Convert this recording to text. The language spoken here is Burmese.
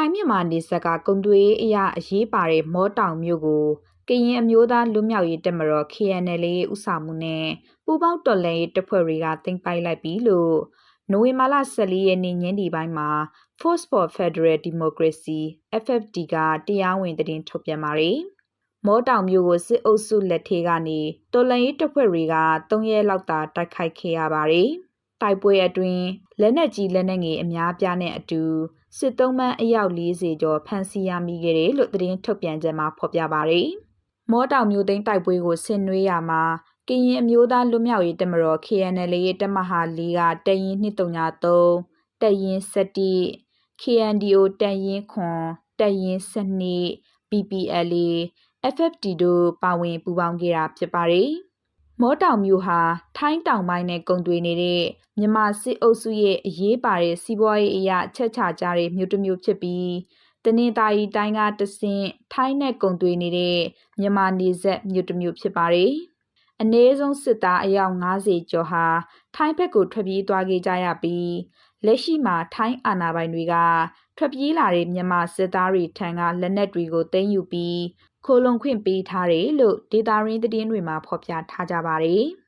ထိုင်းမြန်မာနေဆက်ကကုံတွေးအရာအရေးပါတဲ့မောတောင်မြို့ကိုကရင်အမျိုးသားလွတ်မြောက်ရေးတပ်မတော် KNL ရဲ့ဥဆောင်မှုနဲ့ပူးပေါင်းတော်လှန်ရေးတပ်ဖွဲ့တွေကတင်ပိုက်လိုက်ပြီလို့နိုဝင်ဘာလ14ရက်နေ့ညနေပိုင်းမှာ Force for Federal Democracy FFD ကတရားဝင်သတင်းထုတ်ပြန်ပါတယ်။မောတောင်မျိုးကိုစစ်အုပ်စုလက်ထဲကနေတော်လှန်ရေးတပ်ဖွဲ့တွေက3ရက်လောက်သာတိုက်ခိုက်ခဲ့ရပါတယ်။ တိုက်ပွဲအတွင်းလက်နက်ကြီးလက်နက်ငယ်အများပြားနဲ့အတူစစ်သုံးပန်းအယောက်40ကျော်ဖမ်းဆီးရမိခဲ့တယ်လို့သတင်းထုတ်ပြန်ချက်မှာဖော်ပြပါတယ်။မောတောင်မျိုးသိန်းတိုက်ပွဲကိုဆင်နွှဲရမှာကရင်အမျိုးသားလွတ်မြောက်ရေးတပ်မတော် KNL ရဲ့တပ်မဟာ၄ကတရင်233တရင်7 KNDO တရင်ခွန်တရင်7 PPLA FFD တို့ပါဝင်ပူးပေါင်းခဲ့တာဖြစ်ပါတယ်။ မောတောင်မျိုးဟာထိုင်းတောင်ပိုင်းနဲ့ကုံတွေနေတဲ့မြန်မာစစ်အုပ်စုရဲ့အရေးပါတဲ့စီးပွားရေးအရာအချက်ချကြတဲ့မြို့တစ်မြို့ဖြစ်ပြီးတနင်္သာရီတိုင်းကတဆင့်ထိုင်းနဲ့ကုံတွေနေတဲ့မြန်မာနေဆက်မြို့တစ်မြို့ဖြစ်ပါတယ်။အနည်းဆုံးစစ်သားအယောက်90ကျော်ဟာထိုင်းဘက်ကိုထွက်ပြေးသွားခဲ့ကြရပြီးလက်ရှိမှာထိုင်းအာဏာပိုင်တွေကထွက်ပြေးလာတဲ့မြန်မာစစ်သားတွေထံကလက်နက်တွေကိုသိမ်းယူပြီး ခိုလုံခွင့်ပေးထားတယ်လို့ဒေတာရင်းသတင်းတွေမှာဖော်ပြထားကြပါတယ်။